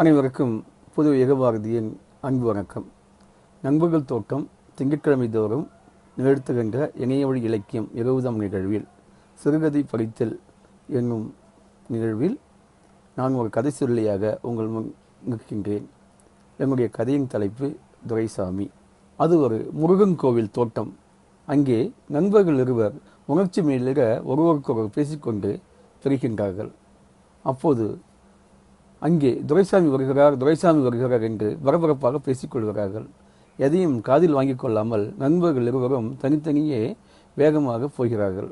அனைவருக்கும் புது யுகபாரதியின் அன்பு வணக்கம். நண்பர்கள் தோட்டம் திங்கட்கிழமை தோறும் நிகழ்த்துகின்ற இணையவழி இலக்கியம் இருபதாம் நிகழ்வில் சிறுகதை படித்தல் என்னும் நிகழ்வில் நான் ஒரு கதை சொல்லியாக உங்கள் முன் நிற்கின்றேன். என்னுடைய கதையின் தலைப்பு துரைசாமி. அது ஒரு முருகன் கோவில் தோட்டம். அங்கே நண்பர்கள் இருவர் உணர்ச்சி மேலிட ஒருவருக்கொருவர் பேசிக்கொண்டு பிரிக்கின்றார்கள் அப்போது அங்கே துரைசாமி வருகிறார் துரைசாமி வருகிறார் என்று பரபரப்பாக பேசிக்கொள்கிறார்கள் எதையும் காதில் வாங்கிக் கொள்ளாமல் நண்பர்கள் இருவரும் தனித்தனியே வேகமாக போகிறார்கள்.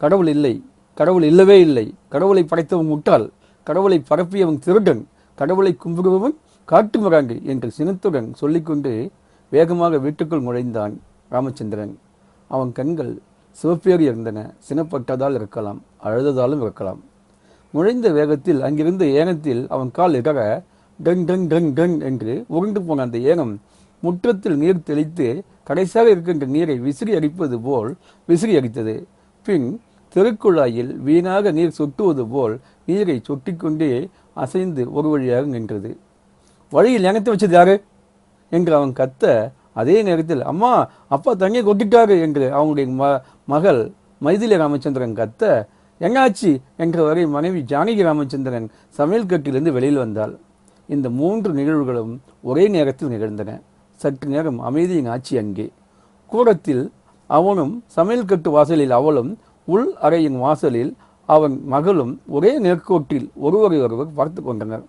கடவுள் இல்லை கடவுள் இல்லவே இல்லை. கடவுளை படைத்தவன் முட்டாள் கடவுளை பரப்பியவன் திருடன் கடவுளை கும்பிடுபவன் காட்டு மிராண்டி என்று சினத்துடன் சொல்லிக்கொண்டு வேகமாக வீட்டுக்குள் நுழைந்தான் ராமச்சந்திரன். அவன் கண்கள் சிவப்பேறி இருந்தன சினப்பட்டதால் இருக்கலாம் அழுததாலும் இருக்கலாம். நுழைந்த வேகத்தில் அங்கிருந்த ஏனத்தில் அவன் கால் இடற டங் டங் கங் டங் என்று உருண்டு போன அந்த ஏனம் முற்றத்தில் நீர் தெளித்து கடைசியாக இருக்கின்ற நீரை விசிறி அடிப்பது போல் விசிறி அடித்தது. பின் தெருக்குழாயில் வீணாக நீர் சொட்டுவது போல் நீரை சொட்டிக்கொண்டே அசைந்து ஒரு வழியாக நின்றது. வழியில் ஏனத்தை வச்சது யாரு? என்று அவன் கத்த அதே நேரத்தில் அம்மா அப்பா தண்ணியை கொட்டிட்டாரு என்று அவனுடைய ம மகள் மைதிலி ராமச்சந்திரன் கத்த என்னாச்சு? என்றவரை மனைவி ஜானகி ராமச்சந்திரன் சமையல் கட்டிலிருந்து வெளியில் வந்தாள். இந்த மூன்று நிகழ்வுகளும் ஒரே நேரத்தில் நிகழ்ந்தன. சற்று நேரம் அமைதியின் ஆட்சி அங்கே. கூடத்தில் அவனும் சமையல் கட்டு வாசலில் அவளும் உள் அறையின் வாசலில் அவன் மகளும் ஒரே நேர்கோட்டில் ஒருவரை ஒருவர் பார்த்து கொண்டனர்.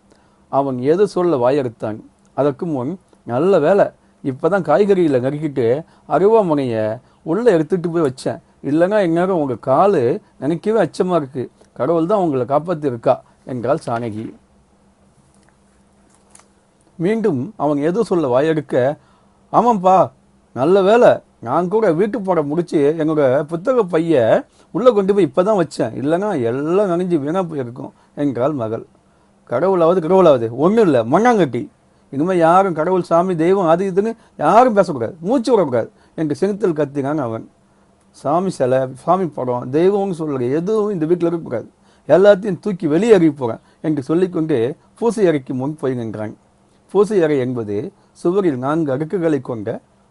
அவன் ஏதோ சொல்ல வாயறுத்தான். அதற்கு முன் நல்ல வேலை இப்போதான் காய்கறியில் நறுக்கிட்டு அருவாமனையை உள்ளே எடுத்துகிட்டு போய் வச்சேன். இல்லைன்னா இந்நேரம் உங்கள் காலு நினைக்கவே அச்சமாக இருக்குது கடவுள் தான் உங்களை காப்பாற்றிருக்கா என்றால் என்றாள் சானகி மீண்டும் அவன் எதுவும் சொல்ல வாயெடுக்க ஆமாம்ப்பா நல்ல வேலை நான் கூட வீட்டு பாடம் முடித்து என்னோட புத்தக பைய உள்ளே கொண்டு போய் இப்போ தான் வச்சேன். இல்லைன்னா எல்லாம் நனைஞ்சு வீணாக போயிருக்கும் என்றாள் மகள். கடவுளாவது கடவுளாவது ஒன்றும் இல்லை மண்ணாங்கட்டி. இனிமேல் யாரும் கடவுள் சாமி தெய்வம் அது இதுன்னு யாரும் பேசக்கூடாது மூச்சு விடக்கூடாது என்று சினத்தில் கத்தினான் அவன். சாமி சிலை சாமி படம் தெய்வம்னு சொல்கிற எதுவும் இந்த வீட்டில் இருக்கக்கூடாது எல்லாத்தையும் தூக்கி வெளியே அறிய போகிறேன் என்று சொல்லிக்கொண்டு பூசை அறைக்கு முன் போய் பூசை அறை என்பது சுவரில் நான்கு அடுக்குகளை கொண்ட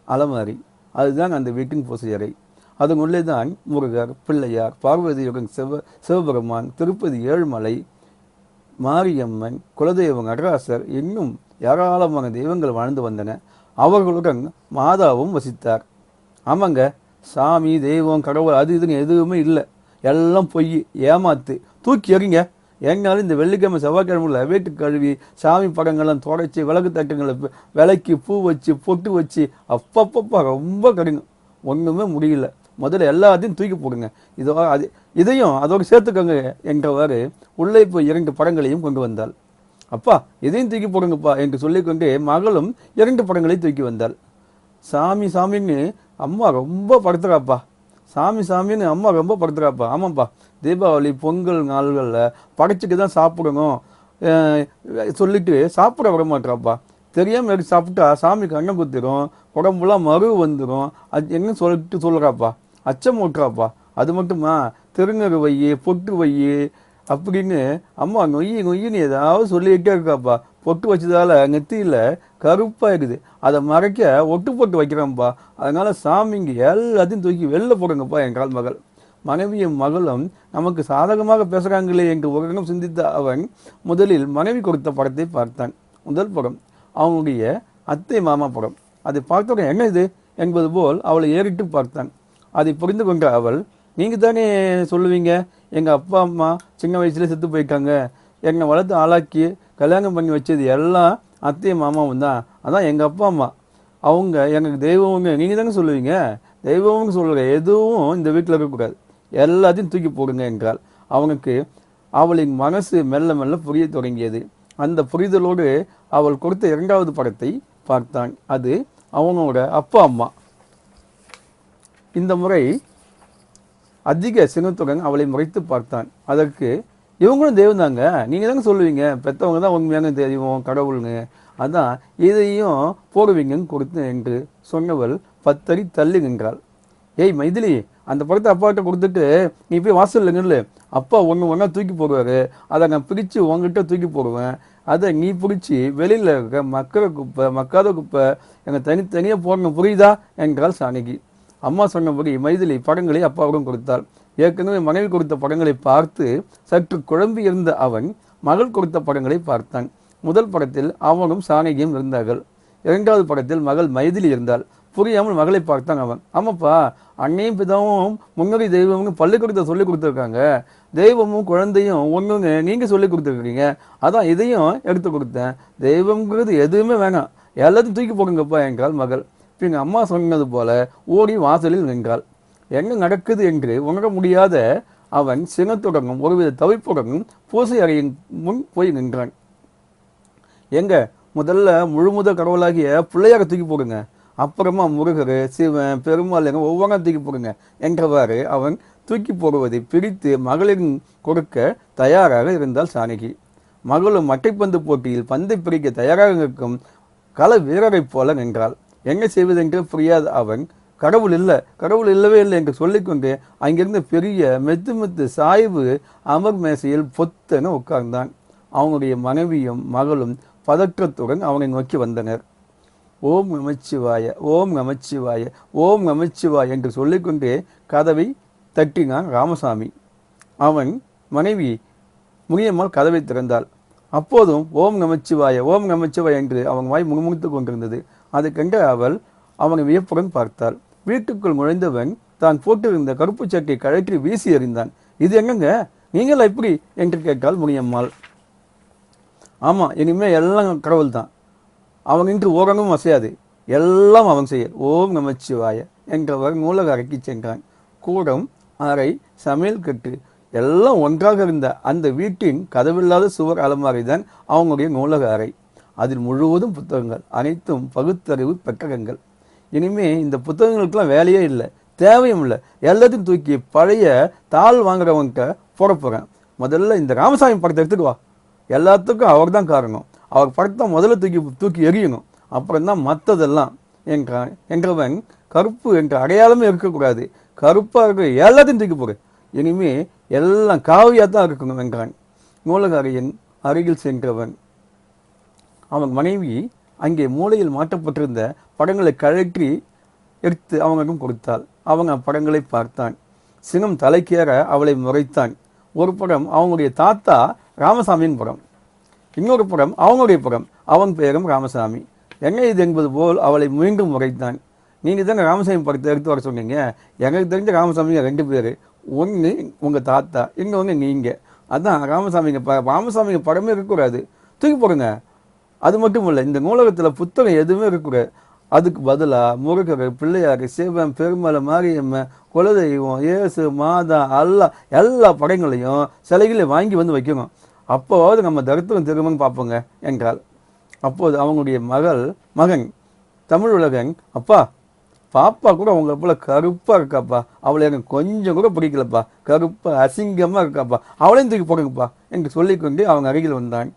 அலமாரி. அதுதான் அந்த வீட்டின் பூசை அறை. அதனுள்ளே தான் முருகர் பிள்ளையார் பார்வதியுடன் சிவ சிவபெருமான் திருப்பதி ஏழுமலை மாரியம்மன் குலதெய்வம் நடராசர் இன்னும் ஏராளமான தெய்வங்கள் வாழ்ந்து வந்தன. அவர்களுடன் மாதாவும் வசித்தார். ஆமாங்க சாமி தெய்வம் கடவுள் அது இதுன்னு எதுவுமே இல்லை. எல்லாம் பொய் ஏமாத்து. தூக்கி எறிங்க. எங்கனாலும் இந்த வெள்ளிக்கிழமை செவ்வாய்க்கிழமையில் வீட்டு கழுவி சாமி படங்கள்லாம் தொடச்சி விளக்கு தட்டுங்களை விளக்கி பூ வச்சு பொட்டு வச்சு அப்பப்பப்பா ரொம்ப கடுங்க ஒன்றுமே முடியல. முதல்ல எல்லாத்தையும் தூக்கி போடுங்க. இதோ அது இதையும் அதோடு சேர்த்துக்கோங்க என்றவாறு உள்ளே போய் இரண்டு படங்களையும் கொண்டு வந்தாள். அப்பா இதையும் தூக்கி போடுங்கப்பா என்று சொல்லிக்கொண்டு மகளும் இரண்டு படங்களையும் தூக்கி வந்தாள். சாமி சாமின்னு அம்மா ரொம்ப படுத்துறாப்பா. சாமி சாமின்னு அம்மா ரொம்ப படுத்துறாப்பா. ஆமாப்பா. தீபாவளி பொங்கல் நாள்களில் படைச்சிட்டு தான் சாப்பிடணும். சொல்லிட்டு சாப்பிட விட மாட்டாப்பா தெரியாமல் எடுத்து சாப்பிட்டா சாமிக்கு கண்ணை குத்திரும் உடம்புலாம் மறு வந்துடும் அது என்ன சொல்லிட்டு சொல்கிறாப்பா அச்சம் ஊட்டுறாப்பா. அது மட்டுமா? திருநறு வையி பொட்டு வையி அப்படின்னு அம்மா நொய்யி நொய்யின்னு ஏதாவது சொல்லிக்கிட்டே இருக்காப்பா. பொட்டு வச்சதால நெத்தியில் கருப்பாயிருது இருக்குது. அதை மறைக்க ஒட்டு போட்டு வைக்கிறேன்ப்பா அதனால சாமிங்க எல்லாத்தையும் தூக்கி வெளில போடுங்கப்பா என் கால் மகள். மனைவியும் மகளும் நமக்கு சாதகமாக பேசுகிறாங்களே என்று ஒரு சிந்தித்த அவன் முதலில் மனைவி கொடுத்த படத்தை பார்த்தான். முதல் படம் அவனுடைய அத்தை மாமா படம். அதை பார்த்தவுடன் என்ன இது? என்பது போல் அவளை ஏறிட்டு பார்த்தான். அதை புரிந்து கொண்ட அவள் நீங்கள் தானே சொல்லுவீங்க? எங்கள் அப்பா அம்மா சின்ன வயசுல செத்து போயிட்டாங்க என்னை வளர்த்து ஆளாக்கி கல்யாணம் பண்ணி வச்சது எல்லாம் அத்தையும் மாமாவும் தான் அதான் எங்கள் அப்பா அம்மா. அவங்க எனக்கு தெய்வமுங்க. நீங்கள் தானே சொல்லுவீங்க. தெய்வம்னு சொல்லுங்க எதுவும் இந்த வீட்டில் இருக்கக்கூடாது எல்லாத்தையும் தூக்கி போடுங்க என்றால் அவனுக்கு அவளின் மனசு மெல்ல மெல்ல புரிய தொடங்கியது. அந்த புரிதலோடு அவள் கொடுத்த இரண்டாவது படத்தை பார்த்தான். அது அவனோட அப்பா அம்மா. இந்த முறை அதிக சினத்துடன் அவளை முறைத்து பார்த்தான். அதற்கு இவங்களும் தெய்வம் தாங்க நீங்கள் தாங்க சொல்லுவீங்க. பெற்றவங்க தான் உண்மையான தெய்வம் கடவுளுங்க அதான் இதையும் போடுவீங்கன்னு கொடுத்து என்று சொன்னவள் பத்தடி தள்ளி நின்றாள். ஏய் மைதிலி அந்த படத்தை அப்பாட்ட கொடுத்துட்டு நீ போய் வாசல்ல அப்பா ஒன்று ஒன்றா தூக்கி போடுவாரு. அதை நான் பிரித்து உங்ககிட்ட தூக்கி போடுவேன். அதை நீ பிடிச்சி வெளியில் இருக்க மக்கிற குப்பை மக்காத குப்பை எங்கள் தனித்தனியாக போடணும். புரியுதா? என்றாள் சாணகி. அம்மா சொன்னபடி மைதிலி படங்களை அப்பாவுடன் கொடுத்தாள். ஏற்கனவே மனைவி கொடுத்த படங்களை பார்த்து சற்று குழம்பி இருந்த அவன் மகள் கொடுத்த படங்களை பார்த்தான். முதல் படத்தில் அவனும் சாணகியும் இருந்தார்கள். இரண்டாவது படத்தில் மகள் மைதிலி இருந்தாள். புரியாமல் மகளை பார்த்தான் அவன். ஆமாப்பா அன்னையும் பிதாவும் முன்னோடி தெய்வம்னு பள்ளிக்கூடத்தை சொல்லி கொடுத்துருக்காங்க. தெய்வமும் குழந்தையும் ஒன்றுங்க நீங்கள் சொல்லி கொடுத்துருக்கீங்க. அதான் இதையும் எடுத்து கொடுத்தேன். தெய்வம்ங்கிறது எதுவுமே வேணாம். எல்லாத்தையும் தூக்கி போடுங்கப்பா என்றாள் மகள். பின் அம்மா சொன்னது போல ஓடி வாசலில் நின்றாள். என்ன நடக்குது என்று உணர முடியாத அவன் சினத்துடனும் ஒருவித தவிப்புடனும் பூசை அறையின் முன் போய் நின்றான். எங்க? முதல்ல முழுமுத கடவுளாகிய பிள்ளையார தூக்கி போடுங்க. அப்புறமா முருகர் சிவன் பெருமாள் எங்க ஒவ்வொன்றா தூக்கி போடுங்க என்றவாறு அவன் தூக்கி போடுவதை பிரித்து மகளின் கொடுக்க தயாராக இருந்தால் சானகி மகளும் மட்டைப்பந்து போட்டியில் பந்தை பிரிக்க தயாராக இருக்கும் கள வீரரைப் போல நின்றாள். என்ன செய்வதென்று புரியாத அவன் கடவுள் இல்லை கடவுள் இல்லவே இல்லை என்று சொல்லிக்கொண்டு அங்கிருந்து பெரிய மெத்து மெத்து சாய்வு அமர் மேசையில் பொத்தென உட்கார்ந்தான். அவனுடைய மனைவியும் மகளும் பதற்றத்துடன் அவனை நோக்கி வந்தனர். ஓம் நமச்சிவாய ஓம் நமச்சிவாய ஓம் நமச்சிவாய என்று சொல்லிக்கொண்டே கதவை தட்டினான் ராமசாமி. அவன் மனைவி முனியம்மாள் கதவை திறந்தாள். அப்போதும் ஓம் நமச்சிவாய ஓம் நமச்சிவாய என்று அவன் வாய் முகமுகத்து கொண்டிருந்தது. அதை கண்ட அவள் அவனை வியப்புடன் பார்த்தாள். வீட்டுக்குள் நுழைந்தவன் தான் போட்டிருந்த கருப்பு சட்டை கழற்றி வீசி எறிந்தான். இது எங்கங்க? நீங்களா இப்படி என்று கேட்டால் முனியம்மாள். ஆமாம் இனிமேல் எல்லாம் கடவுள் தான் அவன் இன்று ஓரங்கும் அசையாது. எல்லாம் அவன் செய்ய. ஓம் நமச்சிவாய என்றவர் நூலக அறைக்கு சென்றான். கூடம் அறை சமையல் கட்டு எல்லாம் ஒன்றாக இருந்த அந்த வீட்டின் கதவில்லாத சுவர் அலமாரி தான் அவங்களுடைய நூலக அறை. அதில் முழுவதும் புத்தகங்கள் அனைத்தும் பகுத்தறிவு பெட்டகங்கள். இனிமே இந்த புத்தகங்களுக்கெல்லாம் வேலையே இல்லை. தேவையும் இல்லை. எல்லாத்தையும் தூக்கி பழைய தாள் வாங்குறவங்க போட போகிறேன் முதல்ல இந்த ராமசாமி படத்தை எடுத்துக்கு வா. எல்லாத்துக்கும் அவர் தான் காரணம். அவர் படத்தை முதல்ல தூக்கி தூக்கி எறியணும். அப்புறம் தான் மற்றதெல்லாம் எங்க எங்கவன் கருப்பு என்ற அடையாளமே இருக்கக்கூடாது. கருப்பாக இருக்கிற எல்லாத்தையும் தூக்கி போடு. இனிமே எல்லாம் காவியாக தான் இருக்கணும் வெங்கான் மூலகாரியின் அருகில் சென்றவன். அவன் மனைவி அங்கே மூளையில் மாட்டப்பட்டிருந்த படங்களை கழற்றி எடுத்து அவங்களுக்கும் கொடுத்தாள். அவங்க படங்களை பார்த்தான். சிங்கம் தலைக்கேற அவளை முறைத்தான். ஒரு படம் அவங்களுடைய தாத்தா ராமசாமியின் படம். இன்னொரு படம் அவங்களுடைய படம். அவன் பெயரும் ராமசாமி. என்ன இது என்பது போல் அவளை மீண்டும் முறைத்தான். நீங்கள் தானே ராமசாமி படத்தை எடுத்து வர சொன்னீங்க? எனக்கு தெரிஞ்ச ராமசாமிங்க ரெண்டு பேர். ஒன்று உங்கள் தாத்தா இன்னொன்று நீங்கள் அதான் ராமசாமிங்க ப ராமசாமிங்க படமே இருக்கக்கூடாது. தூக்கி போடுங்க. அது மட்டும் இல்லை இந்த நூலகத்தில் புத்தகம் எதுவுமே இருக்கக்கூடாது. அதுக்கு பதிலாக முருகர் பிள்ளையார் சிவன் பெருமலை மாரியம்மன் குலதெய்வம் இயேசு மாதா அல்லா எல்லா படங்களையும் சிலைகளையும் வாங்கி வந்து வைக்கணும். அப்போவாவது நம்ம தரித்திரம் திரும்பன்னு பார்ப்போங்க என்றால் அப்போது அவங்களுடைய மகள் மகன் தமிழ் உலகன் அப்பா பாப்பா கூட அவங்கள போல் கருப்பாக இருக்காப்பா. அவளை எனக்கு கொஞ்சம் கூட பிடிக்கலப்பா. கருப்பாக அசிங்கமாக இருக்காப்பா. அவளையும் தூக்கி போடுங்கப்பா என்று சொல்லிக்கொண்டு அவங்க அருகில் வந்தான்.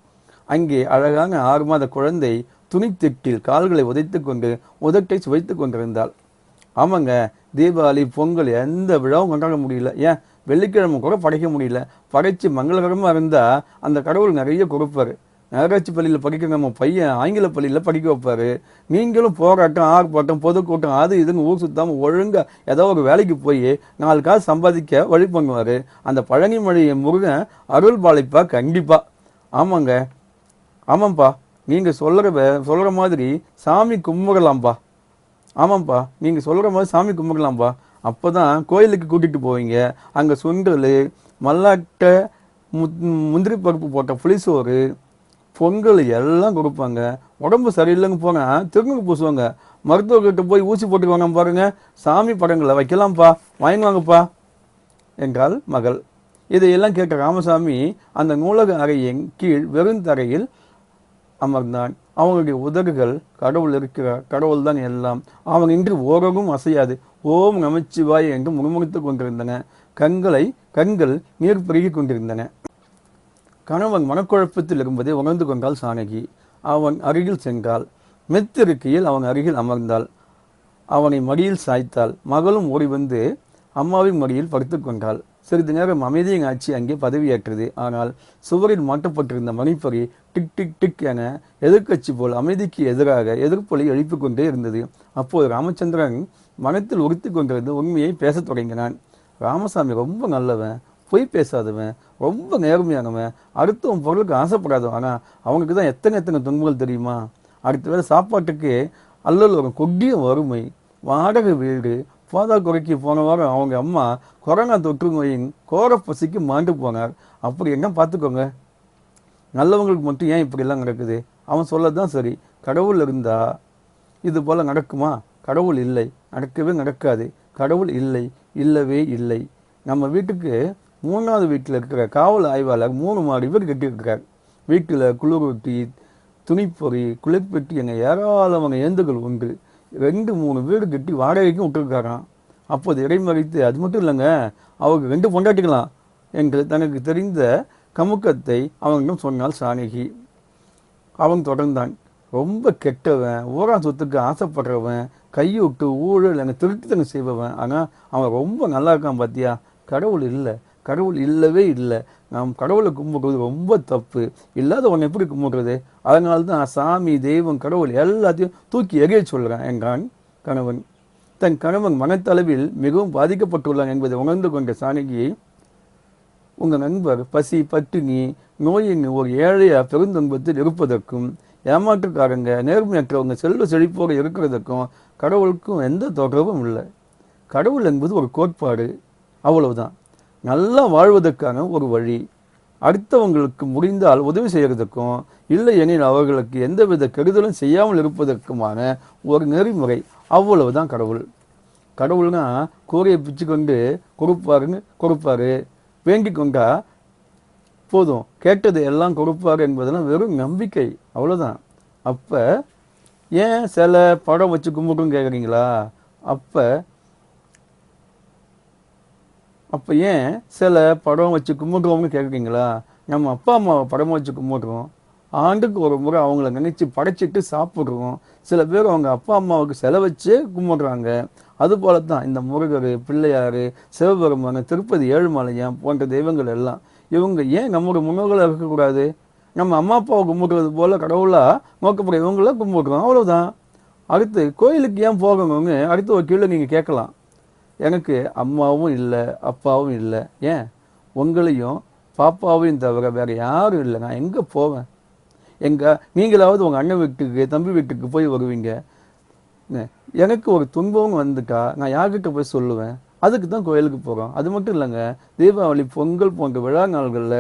அங்கே அழகான ஆறு மாத குழந்தை துணித்திட்டில் கால்களை உதைத்து கொண்டு உதட்டை சுவைத்து கொண்டிருந்தாள். ஆமாங்க தீபாவளி பொங்கல் எந்த விழாவும் கொண்டாட முடியல. ஏன்? வெள்ளிக்கிழமை கூட படைக்க முடியல. படைச்சு மங்களகரமாக இருந்தால் அந்த கடவுள் நிறைய கொடுப்பாரு. நகராட்சி பள்ளியில் படிக்கிற நம்ம பையன் ஆங்கில பள்ளியில் படிக்க வைப்பார். நீங்களும் போராட்டம் ஆர்ப்பாட்டம் பொதுக்கூட்டம் அது இதுன்னு ஊர் சுத்தாமல் ஒழுங்காக ஏதோ ஒரு வேலைக்கு போய் நாலு காசு சம்பாதிக்க வழி பண்ணுவார் அந்த பழனி மொழியை முருகன் அருள் பாலிப்பா கண்டிப்பாக ஆமாங்க. ஆமாம்ப்பா நீங்கள் சொல்கிற சொல்கிற மாதிரி சாமி கும்பிடலாம்ப்பா ஆமாம்ப்பா நீங்கள் சொல்கிற மாதிரி சாமி கும்பிடலாம்ப்பா அப்போ தான் கோயிலுக்கு கூட்டிகிட்டு போவீங்க. அங்கே சுண்டல் மல்லாட்டை மு முந்திரி பருப்பு போட்ட புளிசோறு பொங்கல் எல்லாம் கொடுப்பாங்க. உடம்பு சரியில்லைங்க போனால் திருங்க பூசுவாங்க. மருத்துவர்கிட்ட போய் ஊசி போட்டுக்குவாங்க பாருங்க. சாமி படங்களை வைக்கலாம்ப்பா வாங்குவாங்கப்பா என்றாள் மகள். இதையெல்லாம் கேட்ட ராமசாமி அந்த நூலக அறையின் கீழ் வெறும் தரையில் அமர்ந்தான். அவங்களுடைய உதடுகள் கடவுள் இருக்கிறார் கடவுள் தான் எல்லாம். அவன் இன்று ஓரவும் அசையாது. ஓம் நமச்சிவாய் என்று முணுமுணுத்துக் கொண்டிருந்தன. கண்களை கண்கள் நீர் பெருகிக் கொண்டிருந்தன. கணவன் மனக்குழப்பத்தில் இருப்பதை உணர்ந்து கொண்டாள் சானகி அவன் அருகில் சென்றாள். மெத்திருக்கையில் அவன் அருகில் அமர்ந்தாள். அவனை மடியில் சாய்த்தாள். மகளும் ஓடி வந்து அம்மாவின் மடியில் படுத்து கொண்டாள். சிறிது நேரம் அமைதியின் ஆட்சி அங்கே பதவியேற்றது. ஆனால் சுவரில் மாட்டப்பட்டிருந்த மணிப்பறி டிக் டிக் டிக் என எதிர்க்கட்சி போல் அமைதிக்கு எதிராக எதிர்ப்பொலி எழுப்பிக் கொண்டே இருந்தது. அப்போது ராமச்சந்திரன் மனத்தில் உறுத்தி கொண்டிருந்து உண்மையை பேசத் தொடங்கினான். ராமசாமி ரொம்ப நல்லவன் பொய் பேசாதவன் ரொம்ப நேர்மையானவன் அடுத்தவன் பொருளுக்கு ஆசைப்படாதவன். ஆனால் அவங்களுக்கு தான் எத்தனை எத்தனை துன்பங்கள் தெரியுமா? அடுத்த வேளை சாப்பாட்டுக்கு அல்லல் ஒரு கொடிய வறுமை வாடகை வீடு போதா குறைக்கு போன வாரம் அவங்க அம்மா கொரோனா தொற்று நோயின் கோர பசிக்கு மாண்டு போனார். அப்படி என்ன பார்த்துக்கோங்க. நல்லவங்களுக்கு மட்டும் ஏன் இப்படியெல்லாம் நடக்குது? அவன் சொல்லதான் சரி. கடவுள் இருந்தால் இது போல் நடக்குமா? கடவுள் இல்லை. நடக்கவே நடக்காது. கடவுள் இல்லை. இல்லவே இல்லை. நம்ம வீட்டுக்கு மூணாவது வீட்டில் இருக்கிற காவல் ஆய்வாளர் மூணு மாடி பேர் கட்டியிருக்கிறார். வீட்டில் குளிரூட்டி துணிப்பொறி குளிர்பெட்டி என ஏராளமான ஏந்துகள் உண்டு. ரெண்டு மூணு வீடு கட்டி வாடகைக்கும் விட்டுருக்காராம். அப்போது இடைமறித்து அது மட்டும் இல்லைங்க அவருக்கு ரெண்டு பொண்டாட்டிக்கலாம் என்று தனக்கு தெரிந்த கமுக்கத்தை அவனிடம் சொன்னால் சானகி அவன் தொடர்ந்தான். ரொம்ப கெட்டவன் ஊரா சொத்துக்கு ஆசைப்படுறவன் கையூட்டு ஊழல் எனக்கு திருட்டுத்தனம் செய்பவன். ஆனால் அவன் ரொம்ப நல்லா இருக்கான் பார்த்தியா கடவுள் இல்லை. கடவுள் இல்லவே இல்லை. நாம் கடவுளை கும்பிடுறது ரொம்ப தப்பு. இல்லாத உன்னை எப்படி கும்பிடுறது? அதனால தான் சாமி தெய்வம் கடவுள் எல்லாத்தையும் தூக்கி எறிய சொல்கிறான் என்றான் கணவன். தன் கணவன் மனத்தளவில் மிகவும் பாதிக்கப்பட்டுள்ளான் என்பதை உணர்ந்து கொண்ட சாணகி உங்கள் நண்பர் பசி பட்டினி நோயின் ஒரு ஏழையா பெருந்துன்பத்தில் இருப்பதற்கும் ஏமாற்றுக்காரங்க நேர்மையற்றவங்க செல்வ செழிப்போடு இருக்கிறதுக்கும் கடவுளுக்கும் எந்த தொடர்பும் இல்லை. கடவுள் என்பது ஒரு கோட்பாடு. அவ்வளவுதான். நல்லா வாழ்வதற்கான ஒரு வழி. அடுத்தவங்களுக்கு முடிந்தால் உதவி செய்கிறதுக்கும் இல்லை எனில் அவர்களுக்கு எந்தவித கெடுதலும் செய்யாமல் இருப்பதற்குமான ஒரு நெறிமுறை. அவ்வளவுதான் கடவுள். கடவுள்னா கூரையை பிச்சு கொண்டு கொடுப்பாருன்னு கொடுப்பாரு. வேண்டிக் கொண்டா போதும். கேட்டது எல்லாம் கொடுப்பாரு என்பதெல்லாம் வெறும் நம்பிக்கை. அவ்வளோதான் அப்போ ஏன் சில படம் வச்சு கும்பிடுன்னு கேட்குறீங்களா அப்போ அப்போ ஏன் சில படம் வச்சு கும்பிடுறோம்னு கேட்குறீங்களா நம்ம அப்பா அம்மாவை படம் வச்சு கும்பிட்றோம் ஆண்டுக்கு ஒரு முறை அவங்கள நினைச்சு படைச்சிட்டு சாப்பிட்றோம். சில பேர் அவங்க அப்பா அம்மாவுக்கு செலவச்சு கும்பிடுறாங்க. அது போல தான் இந்த முருகர் பிள்ளையார் சிவபெருமான் திருப்பதி ஏழுமலையான் போன்ற தெய்வங்கள் எல்லாம். இவங்க ஏன் நம்மளோட முன்னோர்களாக இருக்கக்கூடாது நம்ம அம்மா அப்பாவை கும்பிடுறது போல் கடவுளாக நோக்கப்படுற இவங்கள கும்பிட்றோம். அவ்வளோதான் அடுத்து கோயிலுக்கு ஏன் போகணும்னு அடுத்து ஒரு கீழே நீங்கள் கேட்கலாம். எனக்கு அம்மாவும் இல்லை அப்பாவும் இல்லை. ஏன்? உங்களையும் பாப்பாவையும் தவிர வேறு யாரும் இல்லை. நான் எங்கே போவேன்? எங்கே நீங்களாவது உங்கள் அண்ணன் வீட்டுக்கு தம்பி வீட்டுக்கு போய் வருவீங்க. எனக்கு ஒரு துன்பம் வந்துட்டா நான் யார்கிட்ட போய் சொல்லுவேன்? அதுக்கு தான் கோயிலுக்கு போகிறோம் அது மட்டும் இல்லைங்க தீபாவளி பொங்கல் போன்ற விழா நாள்களில்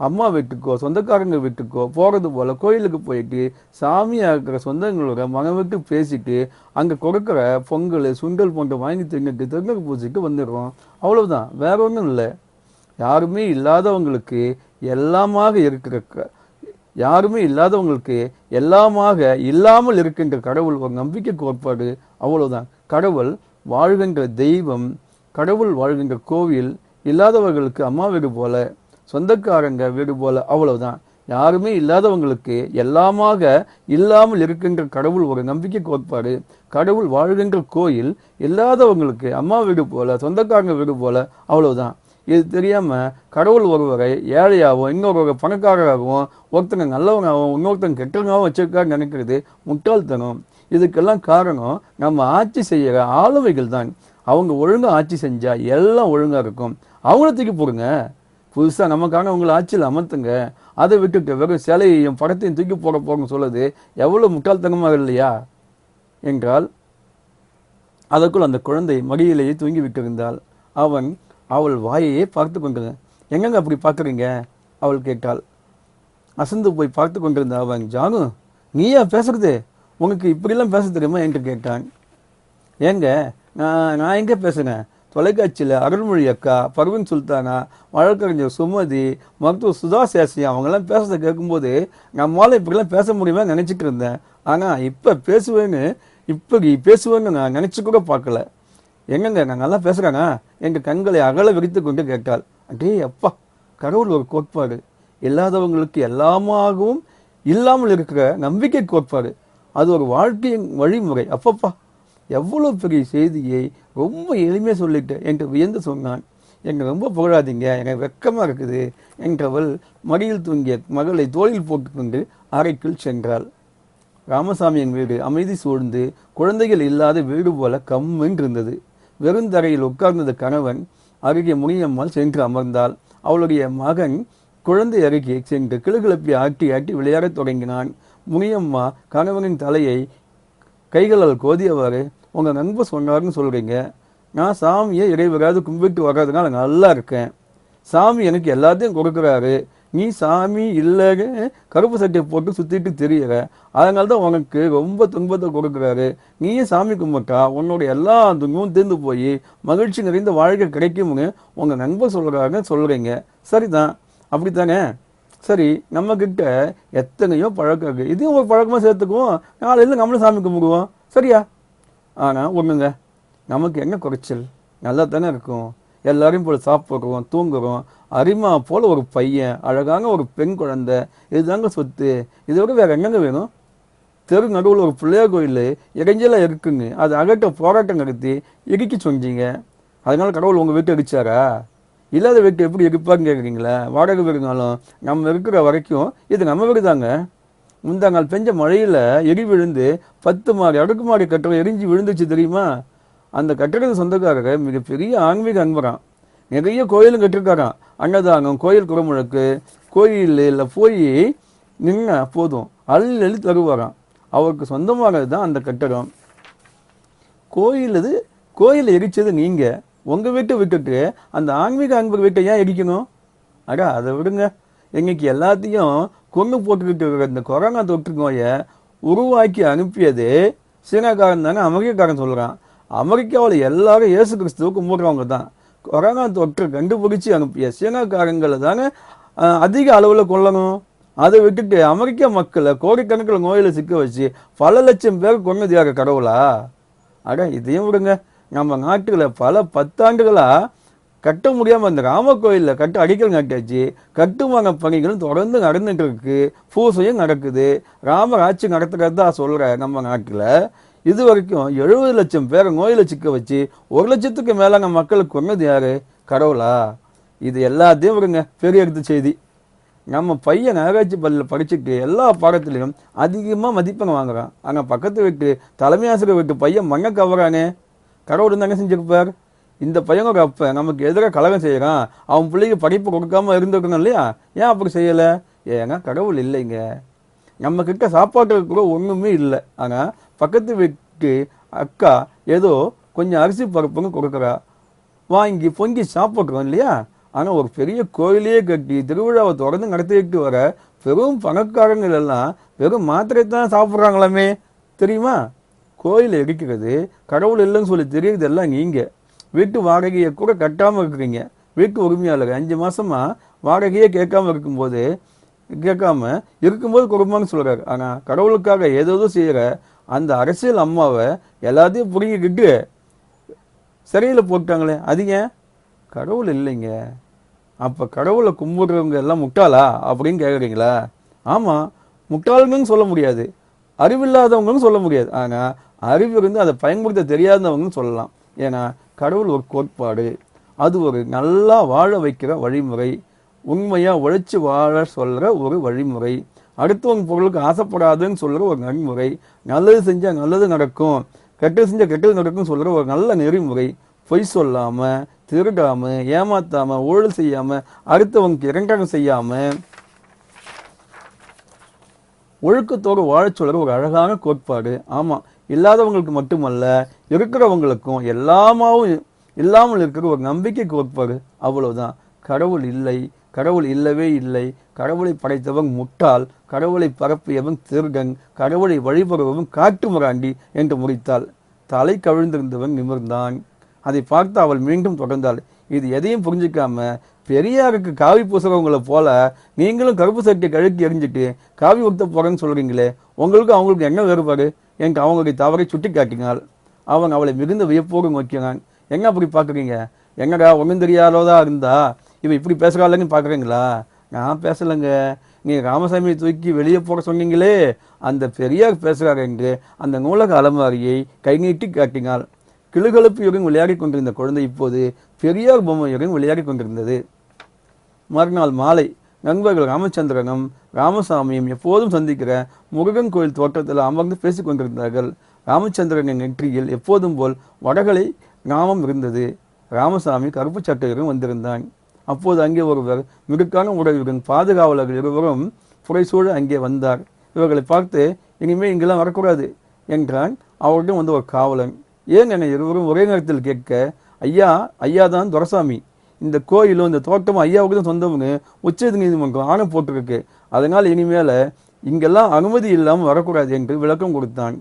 அம்மா வீட்டுக்கோ சொந்தக்காரங்க வீட்டுக்கோ போகிறது போல் கோயிலுக்கு போயிட்டு சாமியாக இருக்கிற சொந்தங்களோட மனம் விட்டு பேசிட்டு அங்கே கொடுக்குற பொங்கல் சுண்டல் போன்ற வாங்கி தின்னுட்டு திருங்க பூஜைக்கு வந்துடுறோம். அவ்வளவுதான். வேற ஒன்றும் இல்லை. யாருமே இல்லாதவங்களுக்கு எல்லாமாக இருக்கிற க- யாருமே இல்லாதவங்களுக்கு எல்லாமாக இல்லாமல் இருக்கின்ற கடவுள் ஒரு நம்பிக்கை கோட்பாடு. அவ்வளோதான் கடவுள் வாழ்கின்ற தெய்வம் கடவுள் வாழ்கின்ற கோவில் இல்லாதவர்களுக்கு அம்மா வீடு போல சொந்தக்காரங்க வீடு போல அவ்வளவுதான். யாருமே இல்லாதவங்களுக்கு எல்லாமாக இல்லாமல் இருக்கின்ற கடவுள் ஒரு நம்பிக்கை கோட்பாடு. கடவுள் வாழ்கின்ற கோயில் இல்லாதவங்களுக்கு அம்மா வீடு போல சொந்தக்காரங்க வீடு போல அவ்வளவுதான். இது தெரியாமல் கடவுள் ஒருவரை ஏழையாகவும் இன்னொருவரை பணக்காரராகவும் ஒருத்தங்க நல்லவனாகவும் இன்னொருத்தங்க கெட்டவனாகவும் வச்சிருக்காரு நினைக்கிறது முட்டாள்தனம். இதுக்கெல்லாம் காரணம் நம்ம ஆட்சி செய்கிற ஆளுமைகள் தான் அவங்க ஒழுங்காக ஆட்சி செஞ்சால் எல்லாம் ஒழுங்காக இருக்கும். அவங்கள தூக்கி போடுங்க. புதுசாக நமக்கான உங்களை ஆட்சியில் அமர்த்துங்க. அதை விட்டுட்டு வெறும் சிலையையும் படத்தையும் தூக்கி போட போகிறோம் சொல்லுது எவ்வளோ முட்டாள்தனமாக இல்லையா? என்றால் அதற்குள் அந்த குழந்தை மடியிலேயே தூங்கி விட்டிருந்தாள். அவன் அவள் வாயையே பார்த்து கொண்டிருந்தான் எங்கங்க அப்படி பார்க்குறீங்க? அவள் கேட்டாள். அசந்து போய் பார்த்து கொண்டிருந்த அவன் ஜானு நீயா பேசுறது? உனக்கு இப்படிலாம் பேச தெரியுமா? என்று கேட்டான். ஏங்க நான் நான் எங்கே பேசுகிறேன் தொலைக்காட்சியில் அருள்மொழி அக்கா பர்வின் சுல்தானா வழக்கறிஞர் சுமதி மருத்துவர் சுதா சேஷி அவங்கெல்லாம் பேசுறதை கேட்கும்போது நம்மளால் இப்படிலாம் பேச முடியுமா நினச்சிட்டு இருந்தேன். ஆனால் இப்போ பேசுவேன்னு இப்படி பேசுவேன்னு நான் நினச்சி கூட பார்க்கல. எங்கங்க நான் நல்லா பேசுகிறேங்க எங்கள் கண்களை அகல விரித்து கொண்டு கேட்டாள். அடே அப்பா கடவுள் ஒரு கோட்பாடு. இல்லாதவங்களுக்கு எல்லாமாகவும் இல்லாமல் இருக்கிற நம்பிக்கை கோட்பாடு. அது ஒரு வாழ்க்கையின் வழிமுறை. அப்பப்பா எவ்வளவு பெரிய செய்தியை ரொம்ப எளிமையாக சொல்லிட்டேன் என்று வியந்து சொன்னான். எங்கள் ரொம்ப புகழாதீங்க எனக்கு வெக்கமாக இருக்குது என்றவள் மடியில் தூங்கிய மகளை தோளில் போட்டுக்கொண்டு அறைக்குள் சென்றாள். ராமசாமியின் வீடு அமைதி சூழ்ந்து குழந்தைகள் இல்லாத வீடு போல கம்மென்று இருந்தது வெறுந்தரையில் உட்கார்ந்தது கணவன் அருகே முனியம்மாள் சென்று அமர்ந்தாள். அவளுடைய மகன் குழந்தை அருகே சென்று கிளுகிளப்பி ஆட்டி ஆட்டி விளையாடத் தொடங்கினான். முனியம்மா கணவனின் தலையை கைகளால் கோதியவாறு உங்கள் நண்பர் சொன்னார்னு சொல்கிறீங்க நான் சாமியை இறைவராது கும்பிட்டு வர்றதுனால நல்லா இருக்கேன். சாமி எனக்கு எல்லாத்தையும் கொடுக்குறாரு. நீ சாமி இல்லைன்னு கருப்பு சட்டையை போட்டு சுற்றிட்டு தெரியற. அதனால தான் உனக்கு ரொம்ப துன்பத்தை கொடுக்குறாரு. நீயும் சாமி கும்பிட்டா உன்னோட எல்லா துன்பமும் தீர்ந்து போய் மகிழ்ச்சி நிறைந்த வாழ்க்கை கிடைக்கும்னு உங்கள் நண்பர் சொல்றாருன்னு சொல்கிறீங்க சரிதான். அப்படித்தானே? சரி நம்ம கிட்ட எத்தனையோ பழக்கம் இருக்கு. இதையும் ஒரு பழக்கமா சேர்த்துக்குவோம். நாளையில நம்மளும் சாமி கும்பிடுவோம். சரியா? ஆனா ஒண்ணுங்க. நமக்கு என்ன குறைச்சல்? நல்லா தானே இருக்கும். எல்லாரையும் போல சாப்பிட்றோம் தூங்குறோம். அரிமா போல ஒரு பையன் அழகான ஒரு பெண் குழந்தை. இதுதாங்க சொத்து. இதை விட வேற என்னங்க வேணும்? தெரு நடுவில் ஒரு பிள்ளையார் கோயில் இறைஞ்சலாக இருக்குங்க அது அகட்ட போராட்டம் நடத்தி இடிக்க சொன்னீங்க. அதனால கடவுள் உங்கள் வீட்டை அடிச்சாரா இல்லாத வீட்டு எப்படி இருப்பாருன்னு கேட்குறீங்களா வாடகை வீடுனாலும் நம்ம இருக்கிற வரைக்கும் இது நம்ம வீடு தாங்க. முந்தாங்கால் பெஞ்ச மழையில் எரி விழுந்து பத்து மாடி அடுக்கு மாடி கட்டடம் எரிஞ்சு விழுந்துச்சு தெரியுமா? அந்த கட்டடத்து சொந்தக்காரர் மிகப்பெரிய ஆன்மீக அன்பரான் நிறைய கோயிலும் கட்டிருக்காராம். அன்னதானம் கோயில் குடமுழக்கு கோயிலில் போய் நின்னா போதும். அள்ளி அள்ளி தருவாராம். அவருக்கு சொந்தமானது தான் அந்த கட்டடம். கோயில் இது கோயில் எரிச்சது நீங்கள் உங்கள் வீட்டை விட்டுட்டு அந்த ஆன்மீக அன்பர் வீட்டை ஏன் இடிக்கணும்? அடா அதை விடுங்க. இன்னைக்கு எல்லாத்தையும் கொண்டு போட்டுக்கிட்டு இருக்கிற இந்த கொரோனா தொற்று நோயை உருவாக்கி அனுப்பியது சீனாக்காரன் தானே அமெரிக்காரன் சொல்கிறான் அமெரிக்காவில் எல்லாரும் இயேசு கிறிஸ்துவ கும்பிட்றவங்க தான். கொரோனா தொற்று கண்டுபிடிச்சி அனுப்பிய சீனாக்காரங்களை தானே அதிக அளவில் கொல்லணும். அதை விட்டுட்டு அமெரிக்க மக்களை கோடிக்கணக்கில் நோயில் சிக்க வச்சு பல லட்சம் பேர் கொன்னது கடவுளா? அட இதையும் விடுங்க. நம்ம நாட்டில் பல பத்தாண்டுகளாக கட்ட முடியாமல் இந்த ராம கோயிலில் கட்ட அடிக்கல் நட்டாச்சு கட்டுமான பணிகளும் தொடர்ந்து நடந்துட்டு இருக்கு பூசையும் நடக்குது. ராமர் ஆட்சி நடத்துறதா சொல்கிற நம்ம நாட்டில். இது வரைக்கும் எழுபது லட்சம் பேரை நோயில் சிக்க வச்சு ஒரு லட்சத்துக்கு மேலான மக்களுக்கு கொன்னது யாரு? கடவுளா? இது எல்லாத்தையும் விடுங்க. பெரிய எடுத்த செய்தி. நம்ம பையன் நகராட்சி பள்ளியில் படிச்சுட்டு எல்லா பாடத்துலையும் அதிகமாக மதிப்பெண் வாங்குறான். ஆனால் பக்கத்து வீட்டு தலைமை ஆசிரியர் வீட்டு பையன் மண்ணை கவரானே. கடவுள் இருந்தாங்க செஞ்சிருப்பார்? இந்த பையனோட அப்ப நமக்கு எதிராக கலகம் செய்கிறான் அவன் பிள்ளைக்கு படிப்பு கொடுக்காம இருந்திருக்கணும் இல்லையா? ஏன் அப்படி செய்யலை? ஏங்க கடவுள் இல்லைங்க. நம்ம கிட்ட சாப்பாட்டுக்கு கூட ஒன்றுமே இல்லை. ஆனால் பக்கத்து வீட்டுக்கு அக்கா ஏதோ கொஞ்சம் அரிசி பருப்புன்னு கொடுக்குறா. வாங்கி பொங்கி சாப்பிட்றோம் இல்லையா? ஆனால் ஒரு பெரிய கோயிலையே கட்டி திருவிழாவை தொடர்ந்து நடத்திட்டு வர பெரும் பணக்காரங்கள் எல்லாம் வெறும் மாத்திரை தான் சாப்பிட்றாங்களாமே. தெரியுமா? கோயில் இருக்கிறது கடவுள் இல்லைன்னு சொல்லி தெரியுது எல்லாம் நீங்கள் வீட்டு வாடகையை கூட கட்டாமல் இருக்கிறீங்க. வீட்டு உரிமையாளர் அஞ்சு மாதமாக வாடகையே கேட்காம இருக்கும்போது கேட்காம இருக்கும்போது கொடுப்பான்னு சொல்றாரு. ஆனால் கடவுளுக்காக ஏதோ செய்கிற அந்த அரசியல் அம்மாவை எல்லாத்தையும் புரிஞ்சிக்கிட்டு சிறையில் போட்டாங்களே அது ஏன்? கடவுள் இல்லைங்க. அப்போ கடவுளை கும்பிடுறவங்க எல்லாம் முட்டாளா அப்படின்னு கேட்குறீங்களா ஆமாம் முட்டாளுங்கன்னு சொல்ல முடியாது. அறிவில்லாதவங்களும் சொல்ல முடியாது. ஆனால் அறிவு இருந்து அதை பயன்படுத்த தெரியாதவங்கன்னு சொல்லலாம். ஏன்னா கடவுள் ஒரு கோட்பாடு. அது ஒரு நல்லா வாழ வைக்கிற வழிமுறை. உண்மையாக உழைச்சி வாழ சொல்கிற ஒரு வழிமுறை. அடுத்தவங்க பொருளுக்கு ஆசைப்படாதுன்னு சொல்கிற ஒரு நன்முறை. நல்லது செஞ்சால் நல்லது நடக்கும். கெட்டது செஞ்சால் கெட்டது நடக்கும்னு சொல்கிற ஒரு நல்ல நெறிமுறை. பொய் சொல்லாமல் திருடாமல் ஏமாத்தாமல் ஊழல் செய்யாமல் அடுத்தவங்களுக்கு இரண்டாகம் செய்யாமல் ஒழுக்கத்தோடு வாழச்சொல்கிற ஒரு அழகான கோட்பாடு. ஆமாம் இல்லாதவங்களுக்கு மட்டுமல்ல இருக்கிறவங்களுக்கும் எல்லாமாவும் இல்லாமல் இருக்கிற ஒரு நம்பிக்கை கோட்பாடு. அவ்வளவுதான். கடவுள் இல்லை கடவுள் இல்லவே இல்லை. கடவுளை படைத்தவன் முட்டாள் கடவுளை பரப்பியவன் திருடன் கடவுளை வழிபடுபவன் காட்டு முராண்டி என்று முடித்தாள் தலை கவிழ்ந்திருந்தவன் நிமிர்ந்தான். அதை பார்த்து அவள் மீண்டும் தொடர்ந்தாள். இது எதையும் புரிஞ்சிக்காம பெரியாருக்கு காவி பூசுறவங்கள போல நீங்களும் கருப்பு சட்டியை கழுக்கி எறிஞ்சிட்டு காவி ஊத்த போறேன்னு சொல்றீங்களே உங்களுக்கும் அவங்களுக்கு என்ன வேறுபாடு? எனக்கு அவங்களுடைய தவறை சுட்டி காட்டினால். அவன் அவளை மிகுந்த வியப்போடு நோக்கினான். எங்க அப்படி பார்க்குறீங்க எங்கடா ஒன்றும் தெரியாதோதா இருந்தா? இவன் இப்படி பேசுகிறாள்னு பார்க்குறீங்களா நான் பேசலைங்க. நீ ராமசாமியை தூக்கி வெளியே போக சொன்னீங்களே. அந்த பெரியார் பேசுகிறார் என்று அந்த நூலக அலமாரியை கை நீட்டி காட்டினாள். கிளுகலப்பியுடன் விளையாடி கொண்டிருந்த குழந்தை இப்போது பெரியார் பொம்மை பொம்மையுடன் விளையாடி கொண்டிருந்தது. மறுநாள் மாலை நண்பர்கள் ராமச்சந்திரனும் ராமசாமியும் எப்போதும் சந்திக்கிற முருகன் கோயில் தோட்டத்தில் அமர்ந்து பேசிக் கொண்டிருந்தார்கள். ராமச்சந்திரனின் நெற்றியில் எப்போதும் போல் வடகலை நாமம் இருந்தது. ராமசாமி கருப்பு சட்டையுடன் வந்திருந்தான். அப்போது அங்கே ஒருவர் மிடுக்கான உடலுடன் பாதுகாவலர்கள் இருவரும் புரைசூழ அங்கே வந்தார். இவர்களை பார்த்து இனிமேல் இங்கெல்லாம் வரக்கூடாது என்றான். அவருடன் வந்து ஒரு காவலன். ஏன் என இருவரும் ஒரே நேரத்தில் கேட்க? ஐயா ஐயா தான் துரசாமி. இந்த கோயிலும் இந்த தோட்டமும் ஐயாவுக்கு தான் சொந்தம்னு உச்ச நீதிமன்றம் ஆணை போட்டிருக்கு. அதனால் இனிமேல் இங்கெல்லாம் அனுமதி இல்லாமல் வரக்கூடாது என்று விளக்கம் கொடுத்தான்.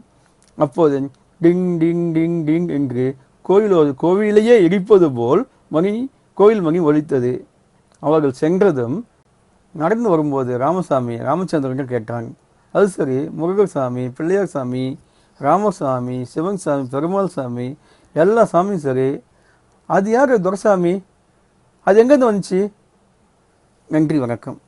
அப்போது டிங் டிங் டிங் டிங் என்று கோயிலோ கோவிலையே இடிப்பது போல் மணி கோயில் மணி ஒழித்தது அவர்கள் சென்றதும் நடந்து வரும்போது ராமசாமி ராமச்சந்திரன் கேட்டான். அது சரி முருகசாமி பிள்ளையார் சாமி ராமசாமி சிவன் சாமி பெருமாள் சாமி எல்லா சாமியும் சரி. அது யார் துரசாமி? அது எங்கேருந்து வந்துச்சு? நன்றி வணக்கம்.